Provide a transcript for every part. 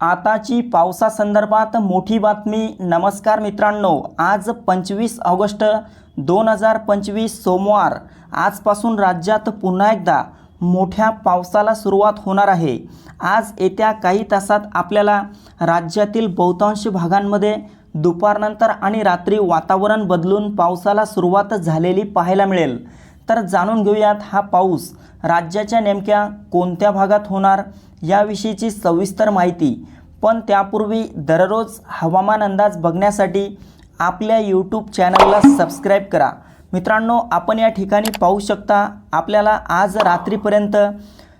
आताची पावसासंदर्भात मोठी बातमी. नमस्कार मित्रांनो आज पंचवीस ऑगस्ट दोन हजार पंचवीस सोमवार. आजपासून राज्यात पुन्हा एकदा मोठ्या पावसाला सुरुवात होणार आहे. आज येत्या काही तासात आपल्याला राज्यातील बहुतांश भागांमध्ये दुपारनंतर आणि रात्री वातावरण बदलून पावसाला सुरुवात झालेली पाहायला मिळेल. तर जाणून घेऊयात हा पाऊस राज्याच्या नेमक्या कोणत्या भागात होणार? याविषयीची सविस्तर माहिती पण त्यापूर्वी दररोज हवामान अंदाज बघण्यासाठी आपल्या यूट्यूब चॅनलला सबस्क्राईब करा. मित्रांनो आपण या ठिकाणी पाहू शकता आपल्याला आज रात्रीपर्यंत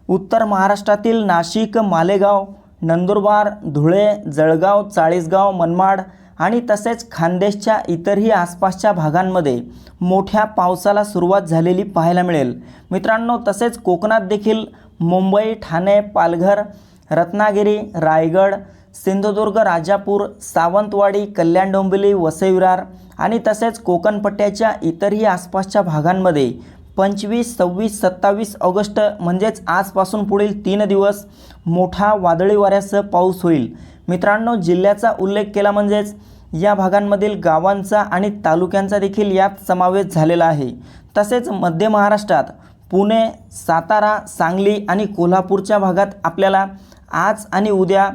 उत्तर महाराष्ट्रातील नाशिक मालेगाव नंदुरबार धुळे जळगाव चाळीसगाव मनमाड आणि तसेच खानदेशच्या इतरही आसपासच्या भागांमध्ये मोठ्या पावसाला सुरुवात झालेली पाहायला मिळेल. मित्रांनो तसेच कोकणात देखील मुंबई ठाणे पालघर रत्नागिरी रायगड सिंधुदुर्ग राजापूर सावंतवाडी कल्याण डोंबिवली वसईविरार आणि तसेच कोकणपट्ट्याच्या इतरही आसपासच्या भागांमध्ये पंचवीस सव्वीस सत्तावीस ऑगस्ट म्हणजेच आजपासून पुढील तीन दिवस मोठा वादळी वाऱ्यासह पाऊस होईल. मित्रांनो जिल्ह्याचा उल्लेख केला म्हणजेच या भागांमधील गावांचा आणि तालुक्यांचा देखील यात समावेश झालेला आहे. तसेच मध्य महाराष्ट्रात पुणे सातारा सांगली आणि कोल्हापूरच्या भागात आपल्याला आज आणि उद्या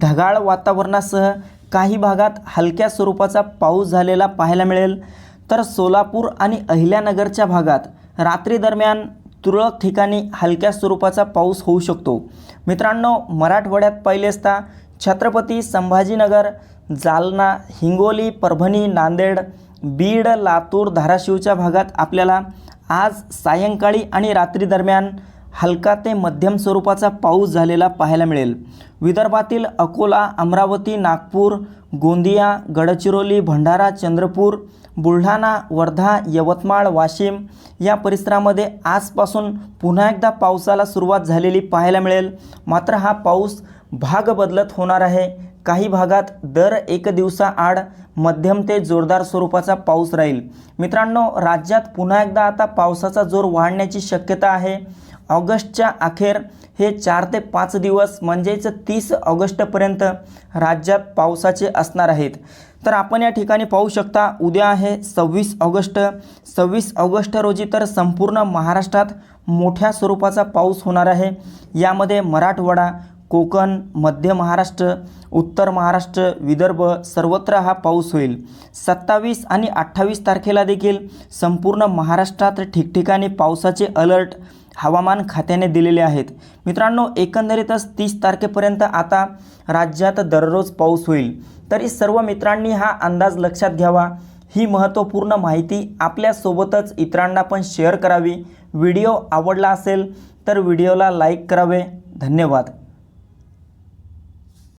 ढगाळ वातावरणासह काही भागात हलक्या स्वरूपाचा पाऊस झालेला पाहायला मिळेल. तर सोलापूर आणि अहिल्यानगरच्या भागात रात्री दरम्यान तुरळक ठिकाणी हलक्या स्वरूपाचा पाऊस होऊ शकतो. मित्रांनो मराठवाड्यात पाहिले असता छत्रपती संभाजीनगर जालना हिंगोली परभणी नांदेड बीड लातूर धाराशिवच्या भागात आपल्याला आज सायंकाळी आणि रात्री दरम्यान हलका ते मध्यम स्वरूपाचा पाऊस झालेला पाहायला मिळेल. विदर्भातील अकोला अमरावती नागपूर गोंदिया गडचिरोली भंडारा चंद्रपूर बुलढाणा वर्धा यवतमाळ वाशिम या परिसरामध्ये आजपासून पुन्हा एकदा पावसाला सुरुवात झालेली पाहायला मिळेल. मात्र हा पाऊस भाग बदलत होणार आहे. काही भागात दर एक दिवसाआड मध्यम ते जोरदार स्वरूपाचा पाऊस राहील. मित्रांनो राज्यात पुन्हा एकदा आता पावसाचा जोर वाढण्याची शक्यता आहे. ऑगस्टच्या अखेर हे चार ते पाच दिवस म्हणजेच तीस ऑगस्टपर्यंत राज्यात पावसाचे असणार आहेत. तर आपण या ठिकाणी पाहू शकता उद्या आहे सव्वीस ऑगस्ट. सव्वीस ऑगस्ट रोजी तर संपूर्ण महाराष्ट्रात मोठ्या स्वरूपाचा पाऊस होणार आहे. यामध्ये मराठवाडा कोकण मध्य महाराष्ट्र उत्तर महाराष्ट्र विदर्भ सर्वत्र हा पाऊस होईल. सत्तावीस आणि अठ्ठावीस तारखेला देखील संपूर्ण महाराष्ट्रात ठिकठिकाणी पावसाचे अलर्ट हवामान खात्याने दिलेले आहेत. मित्रांनो एकंदरीतच तीस तारखेपर्यंत आता राज्यात दररोज पाऊस होईल. तरी सर्व मित्रांनी हा अंदाज लक्षात घ्यावा. ही महत्त्वपूर्ण माहिती आपल्यासोबतच इतरांना पण शेअर करावी. व्हिडिओ आवडला असेल तर व्हिडिओला लाईक करावे. धन्यवाद.